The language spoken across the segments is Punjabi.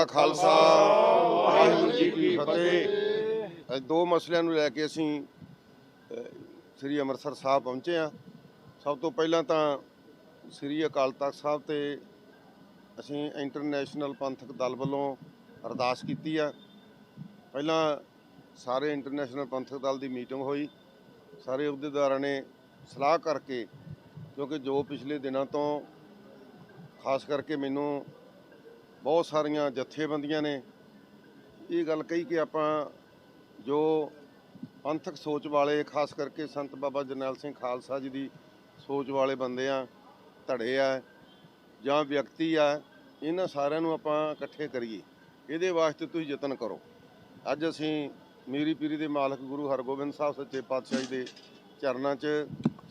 ਕਾ ਖਾਲਸਾ, ਵਾਹਿਗੁਰੂ ਜੀ ਕੀ ਫਤਿਹ। ਅੱਜ ਦੋ ਮਸਲਿਆਂ ਨੂੰ ਲੈ ਕੇ ਅਸੀਂ ਸ੍ਰੀ ਅੰਮ੍ਰਿਤਸਰ ਸਾਹਿਬ ਪਹੁੰਚੇ ਆ ਸਭ ਤੋਂ ਪਹਿਲਾਂ ਤਾਂ ਸ੍ਰੀ ਅਕਾਲ ਤਖਤ ਸਾਹਿਬ ਤੇ ਅਸੀਂ ਇੰਟਰਨੈਸ਼ਨਲ ਪੰਥਕ ਦਲ ਵੱਲੋਂ ਅਰਦਾਸ ਕੀਤੀ ਆ। ਪਹਿਲਾਂ ਸਾਰੇ ਇੰਟਰਨੈਸ਼ਨਲ ਪੰਥਕ ਦਲ ਦੀ ਮੀਟਿੰਗ ਹੋਈ। ਸਾਰੇ ਅਹੁਦੇਦਾਰਾਂ ਨੇ ਸਲਾਹ ਕਰਕੇ, ਕਿਉਂਕਿ ਜੋ ਪਿਛਲੇ ਦਿਨਾਂ ਤੋਂ, ਖਾਸ ਕਰਕੇ ਮੈਨੂੰ ਬਹੁਤ ਸਾਰੀਆਂ ਜਥੇਬੰਦੀਆਂ ਨੇ। ਇਹ ਗੱਲ ਕਹੀ ਕਿ ਆਪਾਂ ਜੋ ਪੰਥਕ ਸੋਚ ਵਾਲੇ, ਖਾਸ ਕਰਕੇ ਸੰਤ ਬਾਬਾ ਜਰਨੈਲ ਸਿੰਘ ਖਾਲਸਾ ਜੀ ਦੀ ਸੋਚ ਵਾਲੇ ਬੰਦੇ ਆ, ਧੜੇ ਆ ਜਾਂ ਵਿਅਕਤੀ ਆ, ਇਹਨਾਂ ਸਾਰਿਆਂ ਨੂੰ ਆਪਾਂ ਇਕੱਠੇ ਕਰੀਏ। ਇਹਦੇ ਵਾਸਤੇ ਤੁਸੀਂ ਯਤਨ ਕਰੋ। ਅੱਜ ਅਸੀਂ ਮੀਰੀ ਪੀਰੀ ਦੇ ਮਾਲਕ ਗੁਰੂ ਹਰਗੋਬਿੰਦ ਸਾਹਿਬ ਸੱਚੇ ਪਾਤਸ਼ਾਹ ਜੀ ਦੇ ਚਰਨਾਂ 'ਚ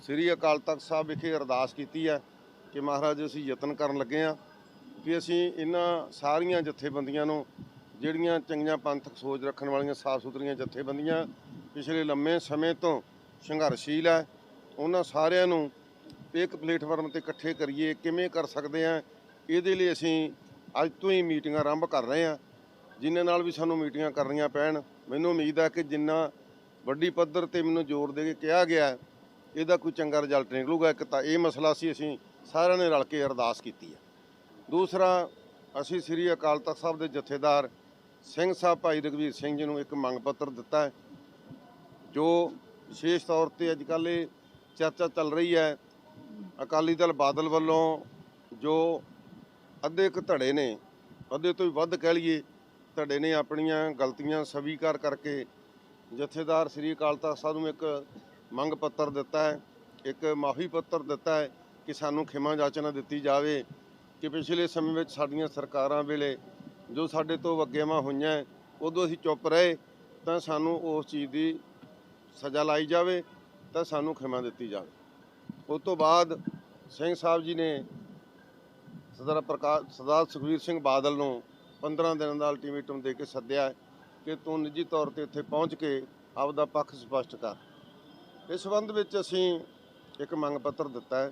ਸ੍ਰੀ ਅਕਾਲ ਤਖਤ ਸਾਹਿਬ ਵਿਖੇ ਅਰਦਾਸ ਕੀਤੀ ਹੈ ਕਿ ਮਹਾਰਾਜ ਅਸੀਂ ਯਤਨ ਕਰਨ ਲੱਗੇ ਆ। ਕਿ ਅਸੀਂ ਇਹਨਾਂ ਸਾਰੀਆਂ ਜਥੇਬੰਦੀਆਂ ਨੂੰ, ਜਿਹੜੀਆਂ ਚੰਗੀਆਂ ਪੰਥਕ ਸੋਚ ਰੱਖਣ ਵਾਲੀਆਂ ਸਾਫ਼ ਸੁਥਰੀਆਂ ਜਥੇਬੰਦੀਆਂ, ਪਿਛਲੇ ਲੰਮੇ ਸਮੇਂ ਤੋਂ ਸੰਘਰਸ਼ੀਲ ਹੈ, ਉਹਨਾਂ ਸਾਰਿਆਂ ਨੂੰ ਇੱਕ ਪਲੇਟਫਾਰਮ ਤੇ ਇਕੱਠੇ ਕਰੀਏ, ਕਿਵੇਂ ਕਰ ਸਕਦੇ ਆ ਇਹਦੇ ਲਈ ਅਸੀਂ ਅੱਜ ਤੋਂ ਹੀ ਮੀਟਿੰਗਾਂ ਆਰੰਭ ਕਰ ਰਹੇ ਆ ਜਿਨ੍ਹਾਂ ਨਾਲ ਵੀ ਸਾਨੂੰ ਮੀਟਿੰਗਾਂ ਕਰਨੀਆਂ ਪੈਣ। ਮੈਨੂੰ ਉਮੀਦ ਹੈ ਕਿ ਜਿੰਨਾ ਵੱਡੀ ਪੱਧਰ ਤੇ ਮੈਨੂੰ ਜ਼ੋਰ ਦੇ ਕੇ ਕਿਹਾ ਗਿਆ, ਇਹਦਾ ਕੋਈ ਚੰਗਾ ਰਿਜ਼ਲਟ ਨਿਕਲੂਗਾ। ਇੱਕ ਤਾਂ ਇਹ ਮਸਲਾ ਸੀ, ਅਸੀਂ ਸਾਰਿਆਂ ਨੇ ਰਲ ਕੇ ਅਰਦਾਸ ਕੀਤੀ ਹੈ। ਦੂਸਰਾ, ਅਸੀਂ ਸ੍ਰੀ ਅਕਾਲ ਤਖਤ ਸਾਹਿਬ ਦੇ ਜਥੇਦਾਰ ਸਿੰਘ ਸਾਹਿਬ ਭਾਈ ਰਘਵੀਰ ਸਿੰਘ ਜੀ ਨੂੰ ਇੱਕ ਮੰਗ ਪੱਤਰ ਦਿੱਤਾ ਹੈ, ਜੋ ਵਿਸ਼ੇਸ਼ ਤੌਰ ਤੇ ਅੱਜ ਕੱਲ੍ਹ ਇਹ ਚਰਚਾ ਚੱਲ ਰਹੀ ਹੈ। ਅਕਾਲੀ ਦਲ ਬਾਦਲ ਵੱਲੋਂ ਜੋ ਅੱਧੇ ਕੁ ਧੜੇ ਨੇ, ਅੱਧੇ ਤੋਂ ਵੀ ਵੱਧ ਕਹਿ ਲਈਏ, ਧੜੇ ਨੇ ਆਪਣੀਆਂ ਗਲਤੀਆਂ ਸਵੀਕਾਰ ਕਰਕੇ ਜਥੇਦਾਰ ਸ੍ਰੀ ਅਕਾਲ ਤਖਤ ਸਾਹਿਬ ਨੂੰ ਇੱਕ ਮੰਗ ਪੱਤਰ ਦਿੱਤਾ ਹੈ, ਇੱਕ ਮਾਫੀ ਪੱਤਰ ਦਿੱਤਾ ਹੈ ਕਿ ਸਾਨੂੰ ਖਿਮਾ ਜਾਚਨਾ ਦਿੱਤੀ ਜਾਵੇ। ਕਿ ਪਿਛਲੇ ਸਮੇਂ ਵਿੱਚ ਸਾਡੀਆਂ ਸਰਕਾਰਾਂ ਵੇਲੇ ਜੋ ਸਾਡੇ ਤੋਂ ਅੱਗੇਵਾਂ ਹੋਈਆਂ, ਉਦੋਂ ਅਸੀਂ ਚੁੱਪ ਰਹੇ, ਤਾਂ ਸਾਨੂੰ ਉਸ ਚੀਜ਼ ਦੀ ਸਜ਼ਾ ਲਾਈ ਜਾਵੇ, ਤਾਂ ਸਾਨੂੰ ਖਿਮਾ ਦਿੱਤੀ ਜਾਵੇ। ਉਸ ਤੋਂ ਬਾਅਦ ਸਿੰਘ ਸਾਹਿਬ ਜੀ ਨੇ ਸਰਦਾਰ ਪ੍ਰਕਾਸ਼ ਸਰਦਾਰ ਸੁਖਵੀਰ ਸਿੰਘ ਬਾਦਲ ਨੂੰ 15 ਦਿਨਾਂ ਦਾ ਅਲਟੀਮੇਟਮ ਦੇ ਕੇ ਸੱਦਿਆ ਕਿ ਤੂੰ ਨਿੱਜੀ ਤੌਰ ਤੇ ਇੱਥੇ ਪਹੁੰਚ ਕੇ ਆਪਦਾ ਪੱਖ ਸਪਸ਼ਟ ਕਰ। ਇਸ ਸੰਬੰਧ ਵਿੱਚ ਅਸੀਂ ਇੱਕ ਮੰਗ ਪੱਤਰ ਦਿੱਤਾ ਹੈ।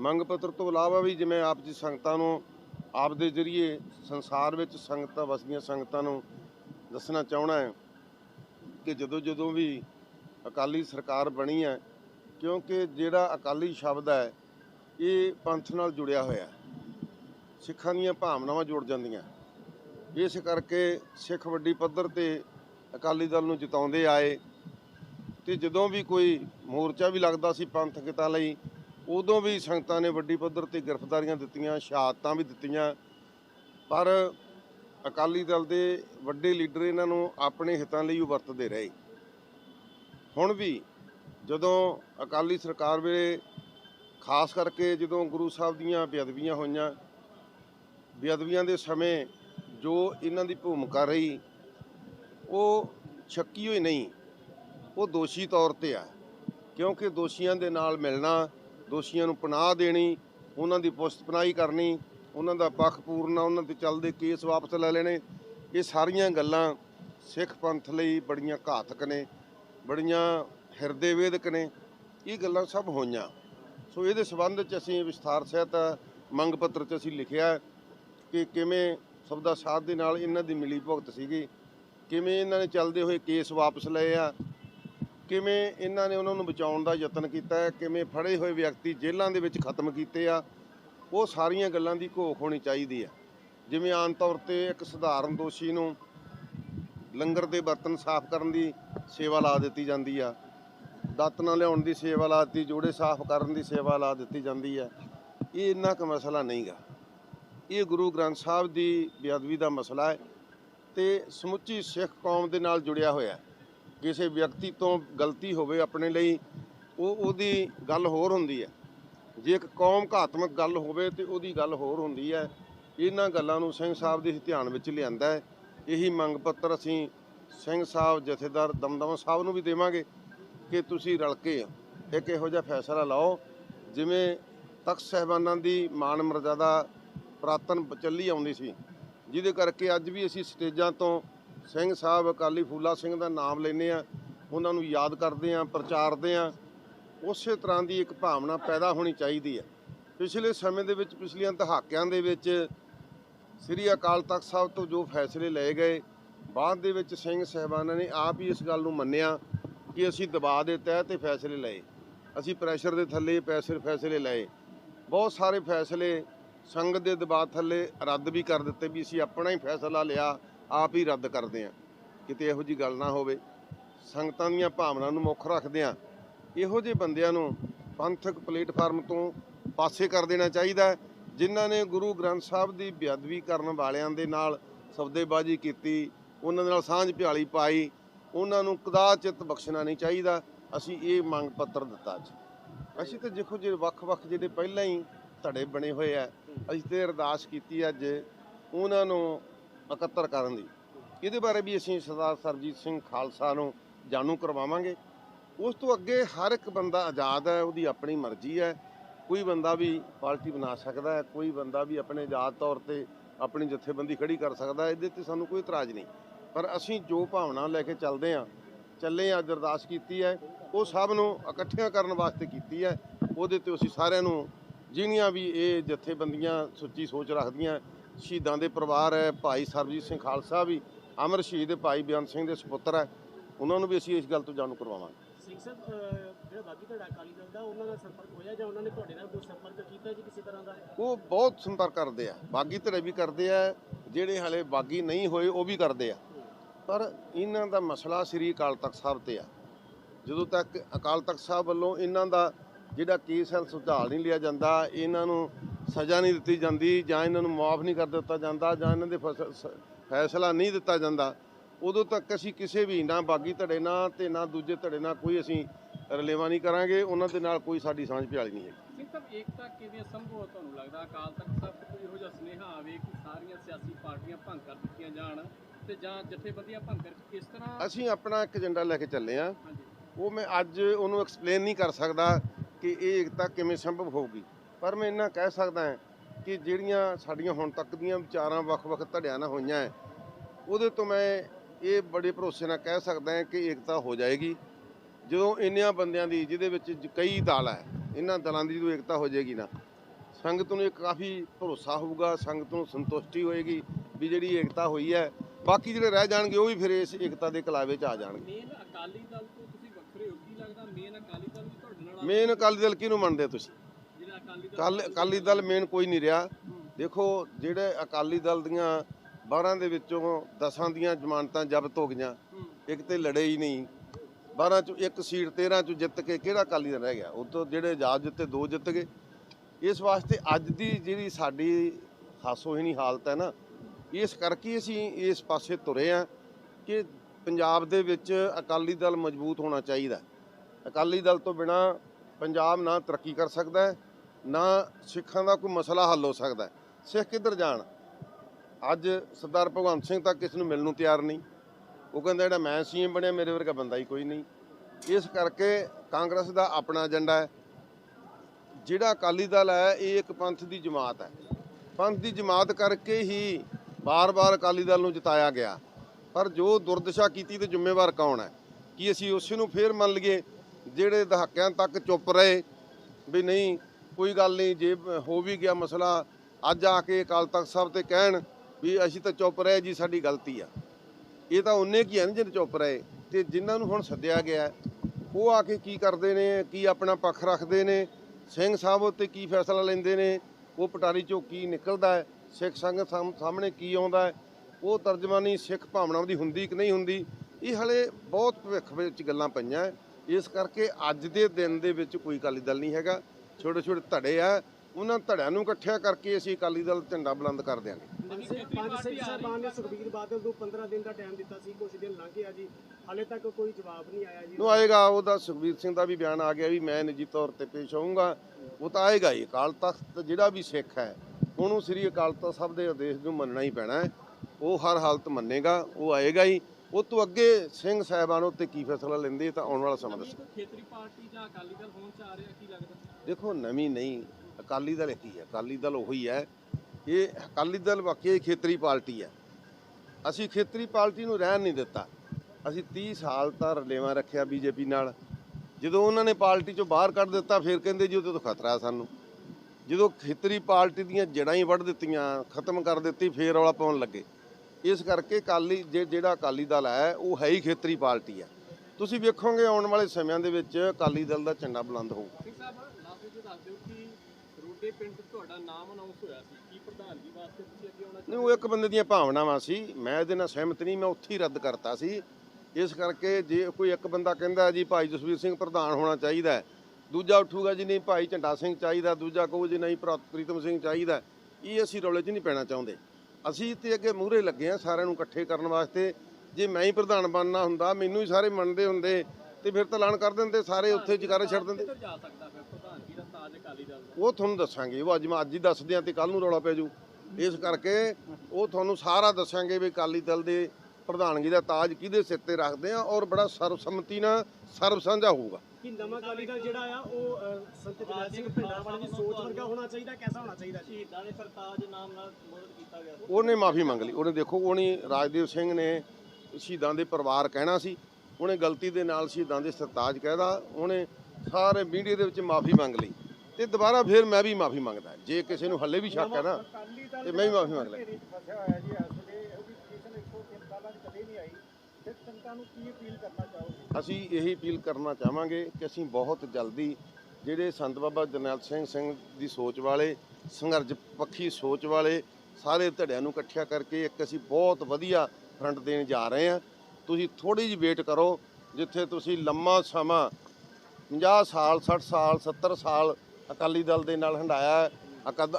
ਮੰਗ ਪੱਤਰ ਤੋਂ ਇਲਾਵਾ ਵੀ ਜਿਵੇਂ ਆਪ ਜੀ ਸੰਗਤਾਂ ਨੂੰ ਆਪ ਦੇ ਜ਼ਰੀਏ ਸੰਸਾਰ ਵਿੱਚ ਸੰਗਤਾਂ, ਵਸਦੀਆਂ ਸੰਗਤਾਂ ਨੂੰ ਦੱਸਣਾ ਚਾਹਣਾ ਹੈ ਕਿ ਜਦੋਂ ਜਦੋਂ ਵੀ ਅਕਾਲੀ ਸਰਕਾਰ ਬਣੀ ਹੈ, ਕਿਉਂਕਿ ਜਿਹੜਾ ਅਕਾਲੀ ਸ਼ਬਦ ਹੈ, ਇਹ ਪੰਥ ਨਾਲ ਜੁੜਿਆ ਹੋਇਆ ਸਿੱਖਾਂ ਦੀਆਂ ਭਾਵਨਾਵਾਂ ਜੁੜ ਜਾਂਦੀਆਂ। ਇਸ ਕਰਕੇ ਸਿੱਖ ਵੱਡੀ ਪੱਧਰ ਤੇ ਅਕਾਲੀ ਦਲ ਨੂੰ ਜਿਤਾਉਂਦੇ ਆਏ ਤੇ ਜਦੋਂ ਵੀ ਕੋਈ ਮੋਰਚਾ ਵੀ ਲੱਗਦਾ ਸੀ ਪੰਥਕਤਾ ਲਈ ਉਦੋਂ ਵੀ ਸੰਗਤਾਂ ਨੇ ਵੱਡੀ ਪੱਧਰ ਤੇ ਗ੍ਰਿਫਤਾਰੀਆਂ ਦਿੱਤੀਆਂ, ਸ਼ਹਾਦਤਾਂ ਵੀ ਦਿੱਤੀਆਂ। ਪਰ ਅਕਾਲੀ ਦਲ ਦੇ ਵੱਡੇ ਲੀਡਰ ਇਹਨਾਂ ਨੂੰ ਆਪਣੇ ਹਿੱਤਾਂ ਲਈ ਉਹ ਵਰਤਦੇ ਰਹੇ। ਹੁਣ ਵੀ ਜਦੋਂ ਅਕਾਲੀ ਸਰਕਾਰ ਵੇਲੇ ਖਾਸ ਕਰਕੇ ਜਦੋਂ ਗੁਰੂ ਸਾਹਿਬ ਦੀਆਂ ਬੇਅਦਬੀਆਂ ਹੋਈਆਂ, ਬੇਅਦਬੀਆਂ ਦੇ ਸਮੇਂ ਜੋ ਇਹਨਾਂ ਦੀ ਭੂਮਿਕਾ ਰਹੀ, ਉਹ ਛੱਕੀ ਹੋਈ ਨਹੀਂ, ਉਹ ਦੋਸ਼ੀ ਤੌਰ ਤੇ ਆ। ਕਿਉਂਕਿ ਦੋਸ਼ੀਆਂ ਦੇ ਨਾਲ ਮਿਲਣਾ ਦੋਸ਼ੀਆਂ ਨੂੰ ਪਨਾਹ ਦੇਣੀ, ਉਹਨਾਂ ਦੀ ਪੁਸ਼ਤਪਨਾਹੀ ਕਰਨੀ, ਉਹਨਾਂ ਦਾ ਪੱਖ ਪੂਰਨਾ, ਉਹਨਾਂ ਤੇ ਚੱਲਦੇ ਕੇਸ ਵਾਪਸ ਲੈ ਲੈਣੇ, ਇਹ ਸਾਰੀਆਂ ਗੱਲਾਂ ਸਿੱਖ ਪੰਥ ਲਈ ਬੜੀਆਂ ਘਾਤਕ ਨੇ, ਬੜੀਆਂ ਹਿਰਦੇ ਵੇਦਕ ਨੇ, ਇਹ ਗੱਲਾਂ ਸਭ ਹੋਈਆਂ। ਸੋ ਇਹਦੇ ਸੰਬੰਧ ਚ ਅਸੀਂ ਵਿਸਥਾਰ ਸਹਿਤ ਮੰਗ ਪੱਤਰ ਚ ਅਸੀਂ ਲਿਖਿਆ ਕਿ ਕਿਵੇਂ ਸਬਦਾ ਸਾਥ ਦੇ ਨਾਲ ਇਹਨਾਂ ਦੀ ਮਿਲੀ ਭੁਗਤ ਸੀਗੀ, ਕਿਵੇਂ ਇਹਨਾਂ ਨੇ ਚੱਲਦੇ ਹੋਏ ਕੇਸ ਵਾਪਸ ਲਏ ਆ ਕਿਵੇਂ ਇਹਨਾਂ ਨੇ ਉਹਨਾਂ ਨੂੰ ਬਚਾਉਣ ਦਾ ਯਤਨ ਕੀਤਾ ਹੈ? ਕਿਵੇਂ ਫੜੇ ਹੋਏ ਵਿਅਕਤੀ ਜੇਲ੍ਹਾਂ ਦੇ ਵਿੱਚ ਖਤਮ ਕੀਤੇ ਆ? ਉਹ ਸਾਰੀਆਂ ਗੱਲਾਂ ਦੀ ਘੋਖ ਹੋਣੀ ਚਾਹੀਦੀ ਹੈ। ਜਿਵੇਂ ਆਮ ਤੌਰ ਤੇ ਇੱਕ ਸਧਾਰਨ ਦੋਸ਼ੀ ਨੂੰ ਲੰਗਰ ਦੇ ਬਰਤਨ ਸਾਫ਼ ਕਰਨ ਦੀ ਸੇਵਾ ਲਾ ਦਿੱਤੀ ਜਾਂਦੀ ਆ। ਦਾਤ ਨਾਲ ਲਿਆਉਣ ਦੀ ਸੇਵਾ ਲਾ ਦਿੱਤੀ, ਜੋੜੇ ਸਾਫ਼ ਕਰਨ ਦੀ ਸੇਵਾ ਲਾ ਦਿੱਤੀ ਜਾਂਦੀ ਹੈ ਇਹ ਇੰਨਾ ਕੁ ਮਸਲਾ ਨਹੀਂਗਾ ਇਹ ਗੁਰੂ ਗ੍ਰੰਥ ਸਾਹਿਬ ਦੀ ਬੇਅਦਬੀ ਦਾ ਮਸਲਾ ਹੈ ਤੇ ਸਮੁੱਚੀ ਸਿੱਖ ਕੌਮ ਦੇ ਨਾਲ ਜੁੜਿਆ ਹੋਇਆ ਹੈ। ਕਿਸੇ ਵਿਅਕਤੀ ਤੋਂ ਗਲਤੀ ਹੋਵੇ ਆਪਣੇ ਲਈ, ਉਹ ਉਹਦੀ ਗੱਲ ਹੋਰ ਹੁੰਦੀ ਹੈ। ਜੇ ਇੱਕ ਕੌਮ ਘਾਤਮਕ ਗੱਲ ਹੋਵੇ ਤੇ ਉਹਦੀ ਗੱਲ ਹੋਰ ਹੁੰਦੀ ਹੈ। ਇਹਨਾਂ ਗੱਲਾਂ ਨੂੰ ਸਿੰਘ ਸਾਹਿਬ ਦੇ ਧਿਆਨ ਵਿੱਚ ਲਿਆਂਦਾ ਹੈ। ਇਹੀ ਮੰਗ ਪੱਤਰ ਅਸੀਂ ਸਿੰਘ ਸਾਹਿਬ ਜਥੇਦਾਰ ਦਮਦਮਾ ਸਾਹਿਬ ਨੂੰ ਵੀ ਦੇਵਾਂਗੇ ਕਿ ਤੁਸੀਂ ਰਲ ਕੇ ਇੱਕ ਇਹੋ ਜਿਹਾ ਫੈਸਲਾ ਲਾਓ, ਜਿਵੇਂ ਤਖਤ ਸਾਹਿਬਾਨਾਂ ਦੀ ਮਾਨ ਮਰਜ਼ਾਦਾ ਪ੍ਰਾਤਨ ਚੱਲੀ ਆਉਂਦੀ ਸੀ, ਜਿਹਦੇ ਕਰਕੇ ਅੱਜ ਵੀ ਅਸੀਂ ਸਟੇਜਾਂ ਤੋਂ ਸਿੰਘ ਸਾਹਿਬ ਅਕਾਲੀ ਫੂਲਾ ਸਿੰਘ ਦਾ ਨਾਮ ਲੈਂਦੇ ਆ, ਉਹਨਾਂ ਨੂੰ ਯਾਦ ਕਰਦੇ ਆ, ਪ੍ਰਚਾਰਦੇ ਆ। ਉਸੇ ਤਰ੍ਹਾਂ ਦੀ ਇੱਕ ਭਾਵਨਾ ਪੈਦਾ ਹੋਣੀ ਚਾਹੀਦੀ ਹੈ ਪਿਛਲੇ ਸਮੇਂ ਦੇ ਵਿੱਚ, ਪਿਛਲੀਆਂ ਦਹਾਕਿਆਂ ਦੇ ਵਿੱਚ ਸ੍ਰੀ ਅਕਾਲ ਤਖਤ ਸਾਹਿਬ ਤੋਂ ਜੋ ਫੈਸਲੇ ਲਏ ਗਏ, ਬਾਅਦ ਦੇ ਵਿੱਚ ਸਿੰਘ ਸਹਿਬਾਨਾਂ ਨੇ ਆਪ ਹੀ ਇਸ ਗੱਲ ਨੂੰ ਮੰਨਿਆ ਕਿ ਅਸੀਂ ਦਬਾਅ ਦੇ ਤਹਿਤ ਇਹ ਫੈਸਲੇ ਲਏ। ਅਸੀਂ ਪ੍ਰੈਸ਼ਰ ਦੇ ਥੱਲੇ ਪੈਸੇ, ਫੈਸਲੇ ਲਏ। ਬਹੁਤ ਸਾਰੇ ਫੈਸਲੇ ਸੰਗਤ ਦੇ ਦਬਾਅ ਥੱਲੇ ਰੱਦ ਵੀ ਕਰ ਦਿੱਤੇ ਵੀ ਅਸੀਂ ਆਪਣਾ ਹੀ ਫੈਸਲਾ ਲਿਆ। ਆਪ ਹੀ ਰੱਦ ਕਰਦੇ ਹਾਂ ਕਿਤੇ ਇਹੋ ਜੀ ਗੱਲ ਨਾ ਹੋਵੇ। ਸੰਗਤਾਂ ਦੀਆਂ ਭਾਵਨਾਵਾਂ ਨੂੰ ਮੁੱਖ ਰੱਖਦਿਆਂ ਇਹੋ ਜਿਹੇ ਬੰਦਿਆਂ ਨੂੰ ਪੰਥਕ ਪਲੇਟਫਾਰਮ ਤੋਂ ਪਾਸੇ ਕਰ ਦੇਣਾ ਚਾਹੀਦਾ ਜਿਨ੍ਹਾਂ ਨੇ ਗੁਰੂ ਗ੍ਰੰਥ ਸਾਹਿਬ ਦੀ ਬੇਅਦਬੀ ਕਰਨ ਵਾਲਿਆਂ ਦੇ ਨਾਲ ਸੌਦੇਬਾਜ਼ੀ ਕੀਤੀ, ਉਹਨਾਂ ਦੇ ਨਾਲ ਸਾਂਝ ਭਿਆਲੀ ਪਾਈ, ਉਹਨਾਂ ਨੂੰ ਕਦਾਚਿਤ ਬਖਸ਼ਣਾ ਨਹੀਂ ਚਾਹੀਦਾ। ਅਸੀਂ ਇਹ ਮੰਗ ਪੱਤਰ ਦਿੱਤਾ ਅੱਜ ਅਸੀਂ ਤਾਂ ਦੇਖੋ ਜਿਹੜੇ ਵੱਖ-ਵੱਖ ਜਿਹੜੇ ਪਹਿਲਾਂ ਹੀ ਧੜੇ ਬਣੇ ਹੋਏ ਆ, ਅਸੀਂ ਤੇ ਅਰਦਾਸ ਕੀਤੀ ਅੱਜ, ਉਹਨਾਂ ਨੂੰ ਇਕੱਤਰ ਕਰਨ ਦੀ। ਇਹਦੇ ਬਾਰੇ ਵੀ ਅਸੀਂ ਸਰਦਾਰ ਸਰਜੀਤ ਸਿੰਘ ਖਾਲਸਾ ਨੂੰ ਜਾਣੂ ਕਰਵਾਵਾਂਗੇ। ਉਸ ਤੋਂ ਅੱਗੇ ਹਰ ਇੱਕ ਬੰਦਾ ਆਜ਼ਾਦ ਹੈ, ਉਹਦੀ ਆਪਣੀ ਮਰਜ਼ੀ ਹੈ। ਕੋਈ ਬੰਦਾ ਵੀ ਪਾਰਟੀ ਬਣਾ ਸਕਦਾ ਹੈ, ਕੋਈ ਬੰਦਾ ਵੀ ਆਪਣੇ ਆਜ਼ਾਦ ਤੌਰ ਤੇ ਆਪਣੀ ਜਥੇਬੰਦੀ ਖੜੀ ਕਰ ਸਕਦਾ ਇਹਦੇ ਤੇ ਸਾਨੂੰ ਕੋਈ ਇਤਰਾਜ਼ ਨਹੀਂ। ਪਰ ਅਸੀਂ ਜੋ ਭਾਵਨਾ ਲੈ ਕੇ ਚੱਲਦੇ ਹਾਂ, ਚੱਲੇ ਅੱਜ ਅਰਦਾਸ ਕੀਤੀ ਹੈ, ਉਹ ਸਭ ਨੂੰ ਇਕੱਠਿਆਂ ਕਰਨ ਵਾਸਤੇ ਕੀਤੀ ਹੈ। ਉਹਦੇ ਤੇ ਅਸੀਂ ਸਾਰਿਆਂ ਨੂੰ ਜਿਹੜੀਆਂ ਵੀ ਇਹ ਜਥੇਬੰਦੀਆਂ ਸੁੱਚੀ ਸੋਚ ਰੱਖਦੀਆਂ ਸ਼ਹੀਦਾਂ ਦੇ ਪਰਿਵਾਰ ਹੈ ਭਾਈ ਸਰਬਜੀਤ ਸਿੰਘ ਖਾਲਸਾ ਵੀ ਅਮਰ ਸ਼ਹੀਦ ਦੇ ਭਾਈ ਬੇਅੰਤ ਸਿੰਘ ਦੇ ਸੁਪੁੱਤਰ ਹੈ। ਉਹਨਾਂ ਨੂੰ ਵੀ ਅਸੀਂ ਇਸ ਗੱਲ ਤੋਂ ਜਾਣੂ ਕਰਵਾਵਾਂਗੇ। ਸਿੰਘ ਸਾਹਿਬ ਅਹ, ਜਿਹੜਾ ਬਾਗੀ ਤੁਹਾਡਾ ਅਕਾਲੀ ਦਲ ਦਾ ਉਹਨਾਂ ਨਾਲ ਸੰਪਰਕ ਹੋਇਆ ਜਾਂ ਉਹਨਾਂ ਨੇ ਤੁਹਾਡੇ ਨਾਲ ਕੋਈ ਸੰਪਰਕ ਕੀਤਾ ਜੀ ਕਿਸੇ ਤਰ੍ਹਾਂ ਦਾ? ਉਹ ਬਹੁਤ ਸੰਪਰਕ ਕਰਦੇ ਆ। ਬਾਗੀ ਧੜੇ ਵੀ ਕਰਦੇ ਆ ਜਿਹੜੇ ਹਲੇ ਬਾਗੀ ਨਹੀਂ ਹੋਏ ਉਹ ਵੀ ਕਰਦੇ ਆ। ਪਰ ਇਹਨਾਂ ਦਾ ਮਸਲਾ ਸ੍ਰੀ ਅਕਾਲ ਤਖਤ ਸਾਹਿਬ ਤੇ ਆ। ਜਦੋਂ ਤੱਕ ਅਕਾਲ ਤਖਤ ਸਾਹਿਬ ਵੱਲੋਂ ਇਹਨਾਂ ਦਾ ਜਿਹੜਾ ਕੇਸ ਹੈ ਸੁਧਾਰ ਨਹੀਂ ਲਿਆ ਜਾਂਦਾ ਇਹਨਾਂ ਨੂੰ ਸਜ਼ਾ ਨਹੀਂ ਦਿੱਤੀ ਜਾਂਦੀ ਜਾਂ ਇਹਨਾਂ ਨੂੰ ਮਾਫ ਨਹੀਂ ਕਰ ਦਿੱਤਾ ਜਾਂਦਾ ਜਾਂ ਇਹਨਾਂ ਦੇ ਫੈਸਲਾ ਨਹੀਂ ਦਿੱਤਾ ਜਾਂਦਾ ਉਦੋਂ ਤੱਕ ਅਸੀਂ ਕਿਸੇ ਵੀ ਨਾ ਬਾਗੀ ਧੜੇ ਨਾਲ ਤੇ ਨਾ ਦੂਜੇ ਧੜੇ ਨਾਲ ਕੋਈ ਅਸੀਂ ਰਲੇਵਾ ਨਹੀਂ ਕਰਾਂਗੇ ਉਹਨਾਂ ਦੇ ਨਾਲ ਕੋਈ ਸਾਡੀ ਸਾਂਝ ਪਿਆਲੀ ਨਹੀਂ ਹੈ ਸਿੰਘ ਸਾਹਿਬ ਏਕਤਾ ਕਿਵੇਂ ਸੰਭਵ ਤੁਹਾਨੂੰ ਲੱਗਦਾ? ਅਕਾਲ ਤਖਤ ਸਾਹਿਬ ਕੋਈ ਇਹੋ ਜਿਹਾ ਸੁਨੇਹਾ ਆਵੇ ਕਿ ਸਾਰੀਆਂ ਸਿਆਸੀ ਪਾਰਟੀਆਂ ਭੰਗ ਕਰ ਦਿੱਤੀਆਂ ਜਾਣ ਤੇ ਜਾਂ ਜਥੇਬੰਦੀਆਂ ਭੰਗ ਕਰ ਕਿਸ ਤਰ੍ਹਾਂ ਅਸੀਂ ਆਪਣਾ ਇੱਕ ਏਜੰਡਾ ਲੈ ਕੇ ਚੱਲੇ ਆ ਉਹ ਮੈਂ ਅੱਜ ਉਹਨੂੰ ਐਕਸਪਲੇਨ ਨਹੀਂ ਕਰ ਸਕਦਾ ਕਿ ਇਹ ਏਕਤਾ ਕਿਵੇਂ ਸੰਭਵ ਹੋਊਗੀ। ਪਰ ਮੈਂ ਇੰਨਾ ਕਹਿ ਸਕਦਾ ਹਾਂ ਕਿ ਜਿਹੜੀਆਂ ਸਾਡੀਆਂ ਹੁਣ ਤੱਕ ਦੀਆਂ ਵਿਚਾਰਾਂ ਵੱਖ-ਵੱਖ ਧੜਿਆਂ ਨਾਲ ਹੋਈਆਂ ਹੈ ਉਹਦੇ ਤੋਂ ਮੈਂ ਇਹ ਬੜੇ ਭਰੋਸੇ ਨਾਲ ਕਹਿ ਸਕਦਾ ਹਾਂ ਕਿ ਏਕਤਾ ਹੋ ਜਾਏਗੀ। ਜਦੋਂ ਇੰਨਿਆਂ ਬੰਦਿਆਂ ਦੀ ਜਿਹਦੇ ਵਿੱਚ ਕਈ ਦਲ ਹੈ ਇਹਨਾਂ ਦਲਾਂ ਦੀ ਜਦੋਂ ਏਕਤਾ ਹੋ ਜਾਏਗੀ ਨਾ ਸੰਗਤ ਨੂੰ ਇਹ ਕਾਫੀ ਭਰੋਸਾ ਹੋਊਗਾ ਸੰਗਤ ਨੂੰ ਸੰਤੁਸ਼ਟੀ ਹੋਏਗੀ ਵੀ ਜਿਹੜੀ ਏਕਤਾ ਹੋਈ ਹੈ ਬਾਕੀ ਜਿਹੜੇ ਰਹਿ ਜਾਣਗੇ ਉਹ ਵੀ ਫਿਰ ਇਸ ਏਕਤਾ ਦੇ ਕਲਾਵੇ 'ਚ ਆ ਜਾਣਗੇ। ਮੇਨ ਅਕਾਲੀ ਦਲ ਤੋਂ ਤੁਸੀਂ ਵੱਖਰੇ ਹੋ ਕੀ ਲੱਗਦਾ? ਮੇਨ ਅਕਾਲੀ ਦਲ ਵੀ ਤੁਹਾਡੇ ਨਾਲ? ਮੇਨ ਅਕਾਲੀ ਦਲ ਕਿਹਨੂੰ ਮੰਨਦੇ ਤੁਸੀਂ? ਕੱਲ ਅਕਾਲੀ ਦਲ ਮੇਨ ਕੋਈ ਨਹੀਂ ਰਿਹਾ। ਦੇਖੋ, ਜਿਹੜੇ ਅਕਾਲੀ ਦਲ ਦੀਆਂ 12 ਦੇ ਵਿੱਚੋਂ 10 ਦੀਆਂ ਜ਼ਮਾਨਤਾਂ ਜ਼ਬਤ ਹੋ ਗਈਆਂ। ਇੱਕ ਤੇ ਲੜੇ ਹੀ ਨਹੀਂ। 12 ਚੋਂ ਇੱਕ ਸੀਟ 13 ਚੋਂ ਜਿੱਤ ਕੇ ਕਿਹੜਾ ਅਕਾਲੀ ਦਲ ਰਹਿ ਗਿਆ? ਉਹ ਜਿਹੜੇ ਆਜ਼ਾਦ ਜਿੱਤੇ, ਦੋ ਜਿੱਤ ਗਏ। ਇਸ ਵਾਸਤੇ ਅੱਜ ਦੀ ਜਿਹੜੀ ਸਾਡੀ ਹਾਸੋਹੀਣੀ ਹਾਲਤ ਹੈ ਨਾ, ਇਸ ਕਰਕੇ ਅਸੀਂ ਇਸ ਪਾਸੇ ਤੁਰੇ ਆ ਕਿ ਪੰਜਾਬ ਦੇ ਵਿੱਚ ਅਕਾਲੀ ਦਲ ਮਜ਼ਬੂਤ ਹੋਣਾ ਚਾਹੀਦਾ। ਅਕਾਲੀ ਦਲ ਤੋਂ ਬਿਨਾ ਪੰਜਾਬ ਨਾ ਤਰੱਕੀ ਕਰ ਸਕਦਾ ਹੈ। ਨਾ ਸਿੱਖਾਂ ਦਾ ਕੋਈ ਮਸਲਾ ਹੱਲ ਹੋ ਸਕਦਾ ਸਿੱਖ ਕਿੱਧਰ ਜਾਣ? ਅੱਜ ਸਰਦਾਰ ਭਗਵੰਤ ਸਿੰਘ ਤਾਂ ਕਿਸ ਨੂੰ ਮਿਲਣ ਨੂੰ ਤਿਆਰ ਨਹੀਂ। ਉਹ ਕਹਿੰਦਾ ਜਿਹੜਾ ਮੈਂ ਸੀਐਮ ਬਣਿਆ, ਮੇਰੇ ਵਰਗਾ ਬੰਦਾ ਹੀ ਕੋਈ ਨਹੀਂ। ਇਸ ਕਰਕੇ ਕਾਂਗਰਸ ਦਾ ਆਪਣਾ ਏਜੰਡਾ ਹੈ। ਜਿਹੜਾ ਅਕਾਲੀ ਦਲ ਹੈ, ਇਹ ਇੱਕ ਪੰਥ ਦੀ ਜਮਾਤ ਹੈ। ਪੰਥ ਦੀ ਜਮਾਤ ਕਰਕੇ ਹੀ ਬਾਰ-ਬਾਰ ਅਕਾਲੀ ਦਲ ਨੂੰ ਜਿਤਾਇਆ ਗਿਆ। ਪਰ ਜੋ ਦੁਰਦਸ਼ਾ ਕੀਤੀ ਤੇ ਜ਼ਿੰਮੇਵਾਰ ਕੌਣ ਹੈ? ਕੀ ਅਸੀਂ ਉਸੇ ਨੂੰ ਫੇਰ ਮੰਨ ਲਈਏ, ਜਿਹੜੇ ਦਹਾਕਿਆਂ ਤੱਕ ਚੁੱਪ ਰਹੇ ਵੀ ਨਹੀਂ ਕੋਈ ਗੱਲ ਨਹੀਂ, ਜੇ ਹੋ ਵੀ ਗਿਆ ਮਸਲਾ, ਅੱਜ ਆ ਕੇ ਅਕਾਲ ਤਖਤ ਸਾਹਿਬ ਤੇ ਕਹਿਣ ਵੀ ਅਸੀਂ ਤਾਂ ਚੁੱਪ ਰਹੇ, ਜੀ ਸਾਡੀ ਗਲਤੀ ਆ। ਇਹ ਤਾਂ ਉਹਨੇ ਕੀ ਹਨ ਜਿਹਨੇ ਚੁੱਪ ਰਹੇ। ਤੇ ਜਿਨ੍ਹਾਂ ਨੂੰ ਹੁਣ ਸੱਦਿਆ ਗਿਆ, ਉਹ ਆ ਕੇ ਕੀ ਕਰਦੇ ਨੇ, ਕੀ ਆਪਣਾ ਪੱਖ ਰੱਖਦੇ ਨੇ, ਸਿੰਘ ਸਾਹਿਬ ਉੱਤੇ ਕੀ ਫੈਸਲਾ ਲੈਂਦੇ ਨੇ, ਉਹ ਪਟਾਰੀ ਚੋਂ ਕੀ ਨਿਕਲਦਾ ਹੈ, ਸਿੱਖ ਸੰਗਤ ਸਾਹਮਣੇ ਕੀ ਆਉਂਦਾ ਹੈ, ਉਹ ਤਰਜਮਾਨੀ ਸਿੱਖ ਭਾਵਨਾਵਾਂ ਦੀ ਹੁੰਦੀ ਕਿ ਨਹੀਂ ਹੁੰਦੀ, ਇਹ ਹਲੇ ਬਹੁਤ ਭਵਿੱਖ ਵਿੱਚ ਗੱਲਾਂ ਪਈਆਂ। ਇਸ ਕਰਕੇ ਅੱਜ ਦੇ ਦਿਨ ਦੇ ਵਿੱਚ ਕੋਈ ਅਕਾਲੀ ਦਲ ਨਹੀਂ ਹੈਗਾ। ਛੋਟੇ ਛੋਟੇ ਧੜੇ ਆ ਉਹਨਾਂ ਧੜਿਆਂ ਨੂੰ ਇਕੱਠਿਆ ਕਰਕੇ ਅਸੀਂ ਅਕਾਲੀ ਦਲ ਝੰਡਾ ਬੁਲੰਦ ਕਰ ਦਿਆਂਗੇ। ਪੰਜ ਸਿੰਘ ਸਾਹਿਬਾਨ ਨੇ ਸੁਖਬੀਰ ਬਾਦਲ ਨੂੰ 15 ਦਿਨ ਦਾ ਟਾਈਮ ਦਿੱਤਾ ਸੀ ਕੁਝ ਦਿਨ ਲੰਘ ਗਿਆ ਜੀ। ਹਾਲੇ ਤੱਕ ਕੋਈ ਜਵਾਬ ਨਹੀਂ ਆਇਆ ਜੀ। ਨੂੰ ਆਏਗਾ ਉਹਦਾ ਸੁਖਬੀਰ ਸਿੰਘ ਦਾ ਵੀ ਬਿਆਨ ਆ ਗਿਆ ਵੀ ਮੈਂ ਨਿੱਜੀ ਤੌਰ ਤੇ ਪੇਸ਼ ਹੋਊਂਗਾ। ਉਹ ਤਾਂ ਆਏਗਾ ਹੀ ਅਕਾਲ ਤਖਤ ਜਿਹੜਾ ਵੀ ਸਿੱਖ ਹੈ ਉਹਨੂੰ ਸ੍ਰੀ ਅਕਾਲ ਤਖਤ ਸਾਹਿਬ ਦੇ ਆਦੇਸ਼ ਨੂੰ ਮੰਨਣਾ ਹੀ ਪੈਣਾ ਹੈ। ਉਹ ਹਰ ਹਾਲਤ ਮੰਨੇਗਾ ਉਹ ਆਏਗਾ ਹੀ। ਉਹ ਤੋਂ ਅੱਗੇ ਸਿੰਘ ਸਾਹਿਬਾਨ ਉੱਤੇ ਕੀ ਫੈਸਲਾ ਲੈਂਦੇ ਇਹ ਤਾਂ ਆਉਣ ਵਾਲਾ ਸਮਾਂ ਦੱਸੋ। ਖੇਤਰੀ ਪਾਰਟੀ ਜਾਂ ਅਕਾਲੀ ਦਲ ਹੋਣ ਚ ਆ ਰਿਹਾ ਕੀ ਲੱਗਦਾ? ਦੇਖੋ ਨਵੀਂ ਨਹੀਂ ਅਕਾਲੀ ਦਲ ਕੀ ਹੈ। ਅਕਾਲੀ ਦਲ ਉਹੀ ਹੈ। ਇਹ ਅਕਾਲੀ ਦਲ ਵਾਕਈ ਖੇਤਰੀ ਪਾਰਟੀ ਹੈ। ਅਸੀਂ ਖੇਤਰੀ ਪਾਰਟੀ ਨੂੰ ਰਹਿਣ ਨਹੀਂ ਦਿੱਤਾ। ਅਸੀਂ 30 ਸਾਲ ਤਾਂ ਰਲੇਵਾਂ ਰੱਖਿਆ ਬੀਜੇਪੀ ਨਾਲ। ਜਦੋਂ ਉਹਨਾਂ ਨੇ ਪਾਰਟੀ ਚੋਂ ਬਾਹਰ ਕੱਢ ਦਿੱਤਾ ਫਿਰ ਕਹਿੰਦੇ ਜੀ ਉਹਦੇ ਤੋਂ ਖਤਰਾ ਸਾਨੂੰ। ਜਦੋਂ ਖੇਤਰੀ ਪਾਰਟੀ ਦੀਆਂ ਜੜਾਂ ਹੀ ਵੱਢ ਦਿੱਤੀਆਂ ਖਤਮ ਕਰ ਦਿੱਤੀ ਫੇਰ ਰੌਲਾ ਪਾਉਣ ਲੱਗੇ। ਇਸ ਕਰਕੇ ਅਕਾਲੀ ਜਿਹੜਾ ਅਕਾਲੀ ਦਲ ਹੈ ਉਹ ਹੈ ਹੀ ਖੇਤਰੀ ਪਾਰਟੀ ਹੈ। ਤੁਸੀਂ ਵੇਖੋਗੇ ਆਉਣ ਵਾਲੇ ਸਮਿਆਂ ਦੇ ਵਿੱਚ ਅਕਾਲੀ ਦਲ ਦਾ ਝੰਡਾ ਬੁਲੰਦ ਹੋਊ। ਸਿੰਘ ਸਾਹਿਬ ਲਾਸਟ ਵਿੱਚ ਦੱਸ ਦਿਓ ਕਿ ਰੋਡੇ ਪਿੰਡ 'ਚ ਤੁਹਾਡਾ ਨਾਮ ਅਨਾਉਂਸ ਹੋਇਆ ਸੀ। ਕੀ ਪ੍ਰਧਾਨਗੀ ਵਾਸਤੇ ਤੁਸੀਂ ਅੱਗੇ ਆਉਣਾ ਨਹੀਂ ਉਹ ਇੱਕ ਬੰਦੇ ਦੀਆਂ ਭਾਵਨਾਵਾਂ ਸੀ। ਮੈਂ ਇਹਦੇ ਨਾਲ ਸਹਿਮਤ ਨਹੀਂ ਮੈਂ ਉੱਥੇ ਹੀ ਰੱਦ ਕਰਤਾ ਸੀ। ਇਸ ਕਰਕੇ ਜੇ ਕੋਈ ਇੱਕ ਬੰਦਾ ਕਹਿੰਦਾ ਜੀ ਭਾਈ ਜਸਵੀਰ ਸਿੰਘ ਪ੍ਰਧਾਨ ਹੋਣਾ ਚਾਹੀਦਾ ਹੈ, ਦੂਜਾ ਉੱਠੂਗਾ ਜੀ ਨਹੀਂ ਭਾਈ ਝੰਡਾ ਸਿੰਘ ਚਾਹੀਦਾ ਦੂਜਾ ਕਹੂ ਜੀ ਨਹੀਂ ਪ੍ਰੀਤਮ ਸਿੰਘ ਚਾਹੀਦਾ ਇਹ ਅਸੀਂ ਰੌਲੇ 'ਚ ਨਹੀਂ ਪੈਣਾ ਚਾਹੁੰਦੇ। ਅਸੀਂ ਤੇ ਅੱਗੇ ਮੂਹਰੇ ਲੱਗੇ ਆ ਸਾਰਿਆਂ ਨੂੰ ਇਕੱਠੇ ਕਰਨ ਵਾਸਤੇ। ਜੇ ਮੈਂ ਹੀ ਪ੍ਰਧਾਨ ਬਣਨਾ ਹੁੰਦਾ ਮੈਨੂੰ ਹੀ ਸਾਰੇ ਮੰਨਦੇ ਹੁੰਦੇ ਤੇ ਫਿਰ ਤਾਂ ਐਲਾਨ ਕਰ ਦਿੰਦੇ ਸਾਰੇ ਉੱਥੇ ਜਗਾਰੇ ਛੱਡ ਦਿੰਦੇ। ਉਹ ਤੁਹਾਨੂੰ ਦੱਸਾਂਗੇ ਉਹ ਅੱਜ ਮੈਂ ਅੱਜ ਹੀ ਦੱਸਦੇ ਆ ਤੇ ਕੱਲ ਨੂੰ ਰੌਲਾ ਪੈ ਜੂ ਇਸ ਕਰਕੇ ਉਹ ਤੁਹਾਨੂੰ ਸਾਰਾ ਦੱਸਾਂਗੇ ਵੀ ਅਕਾਲੀ ਦਲ ਦੇ ਪ੍ਰਧਾਨਗੀ ਦਾ ਤਾਜ ਕਿਹਦੇ ਸਿਰ ਤੇ ਰੱਖਦੇ ਆ ਔਰ ਬੜਾ ਸਰਬਸੰਮਤੀ ਨਾਲ ਸਰਬ ਸਾਂਝਾ ਹੋਊਗਾ। ਕਿ ਨਵਾਂ ਅਕਾਲੀ ਦਲ ਜਿਹੜਾ ਆ ਉਹ ਅ, ਸੰਤ ਜਰਨੈਲ ਸਿੰਘ ਭਿੰਡਰਾਂ ਵਾਲੇ ਦੀ ਸੋਚ ਵਰਗਾ ਹੋਣਾ ਚਾਹੀਦਾ ਕੈਸਾ ਹੋਣਾ ਚਾਹੀਦਾ ਜੀ? ਸ਼ਹੀਦਾਂ ਦੇ ਸਰਤਾਜ ਨਾਮ ਨਾਲ ਸੰਬੋਧਨ ਕੀਤਾ ਗਿਆ ਉਹਨੇ ਮਾਫੀ ਮੰਗ ਲਈ। ਉਹਨੇ ਦੇਖੋ ਉਹਨੇ ਰਾਜਦੇਵ ਸਿੰਘ ਨੇ ਸ਼ਹੀਦਾਂ ਦੇ ਪਰਿਵਾਰ ਕਹਿਣਾ ਸੀ। ਉਹਨੇ ਗਲਤੀ ਦੇ ਨਾਲ ਸ਼ਹੀਦਾਂ ਦੇ ਸਰਤਾਜ ਕਹਿਦਾ। ਉਹਨੇ ਸਾਰੇ ਮੀਡੀਆ ਦੇ ਵਿੱਚ ਮਾਫੀ ਮੰਗ ਲਈ। ਤੇ ਦੁਬਾਰਾ ਫਿਰ ਮੈਂ ਵੀ ਮਾਫੀ ਮੰਗਦਾ। ਜੇ ਕਿਸੇ ਨੂੰ ਹੱਲੇ ਵੀ ਸ਼ੱਕ ਹੈ ਨਾ ਤੇ ਮੈਂ ਵੀ ਮਾਫੀ ਮੰਗ ਲੈ ਫਸਿਆ ਹੋਇਆ ਜੀ ਇਸ ਵੇਲੇ ਉਹਦੀ ਪੋਜੀਸ਼ਨ 103 ਸਾਲਾਂ 'ਚ ਕਦੇ ਨਹੀਂ ਆਈ। ਤੇ ਸੰਗਤਾਂ ਨੂੰ ਕੀ ਅਪੀਲ ਕਰਨਾ ਚਾਹੋਗੇ? ਅਸੀਂ ਇਹੀ ਅਪੀਲ ਕਰਨਾ ਚਾਹਾਂਗੇ ਕਿ ਅਸੀਂ ਬਹੁਤ ਜਲਦੀ ਜਿਹੜੇ ਸੰਤ ਬਾਬਾ ਜਰਨੈਲ ਸਿੰਘ ਸਿੰਘ ਦੀ ਸੋਚ ਵਾਲੇ ਸੰਘਰਸ਼ ਪੱਖੀ ਸੋਚ ਵਾਲੇ ਸਾਰੇ ਧੜਿਆਂ ਨੂੰ ਇਕੱਠਿਆ ਕਰਕੇ ਇੱਕ ਅਸੀਂ ਬਹੁਤ ਵਧੀਆ ਫਰੰਟ ਦੇਣ ਜਾ ਰਹੇ ਹਾਂ। ਤੁਸੀਂ ਥੋੜੀ ਜਿਹੀ ਵੇਟ ਕਰੋ ਜਿੱਥੇ ਤੁਸੀਂ ਲੰਮਾ ਸਮਾਂ 50 ਸਾਲ 60 ਸਾਲ 70 ਸਾਲ ਅਕਾਲੀ ਦਲ ਦੇ ਨਾਲ ਹੰਡਾਇਆ ਹੈ,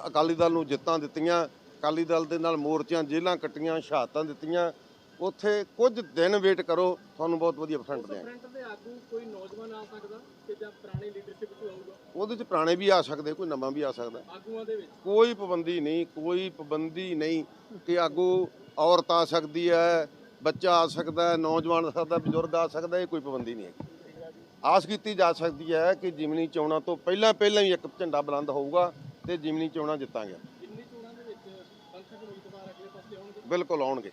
ਅਕਾਲੀ ਦਲ ਨੂੰ ਜਿੱਤਾਂ ਦਿੱਤੀਆਂ ਅਕਾਲੀ ਦਲ ਦੇ ਨਾਲ ਮੋਰਚਿਆਂ ਜੇਲ੍ਹਾਂ ਕੱਟੀਆਂ ਸ਼ਹਾਦਤਾਂ ਦਿੱਤੀਆਂ ਉੱਥੇ ਕੁਝ ਦਿਨ ਵੇਟ ਕਰੋ ਤੁਹਾਨੂੰ ਬਹੁਤ ਵਧੀਆ ਫਰੰਟ ਦੇ ਆਗੂ ਕੋਈ ਨੌਜਵਾਨ ਆ ਸਕਦਾ ਕਿ ਜਾਂ ਪੁਰਾਣੀ ਲੀਡਰਸ਼ਿਪ ਤੋਂ ਆਊਗਾ ਉਹਦੇ ਚ ਪੁਰਾਣੇ ਵੀ ਆ ਸਕਦੇ ਕੋਈ ਨਵਾਂ ਵੀ ਆ ਸਕਦਾ। ਆਗੂਆਂ ਦੇ ਵਿੱਚ? ਕੋਈ ਪਾਬੰਦੀ ਨਹੀਂ ਕੋਈ ਪਾਬੰਦੀ ਨਹੀਂ ਕਿ ਆਗੂ ਔਰਤ ਆ ਸਕਦੀ ਹੈ ਬੱਚਾ ਆ ਸਕਦਾ ਹੈ ਨੌਜਵਾਨ ਆ ਸਕਦਾ ਬਜ਼ੁਰਗ ਆ ਸਕਦਾ ਇਹ ਕੋਈ ਪਾਬੰਦੀ ਨਹੀਂ ਹੈ ਆਸ ਕੀਤੀ ਜਾ ਸਕਦੀ ਹੈ ਕਿ ਜਿਮਨੀ ਚੋਣਾਂ ਤੋਂ ਪਹਿਲਾਂ ਪਹਿਲਾਂ ਹੀ ਇੱਕ ਝੰਡਾ ਬੁਲੰਦ ਹੋਊਗਾ ਤੇ ਜਿਮਨੀ ਚੋਣਾਂ ਜਿੱਤਾਂਗੇ। ਜਿੰਨੀ ਚੋਣਾਂ ਦੇ ਵਿੱਚ ਪੰਥਕ ਉਮੀਦਵਾਰ ਅਗਲੇ ਪਾਸੇ ਆਉਣਗੇ? ਬਿਲਕੁਲ ਆਉਣਗੇ।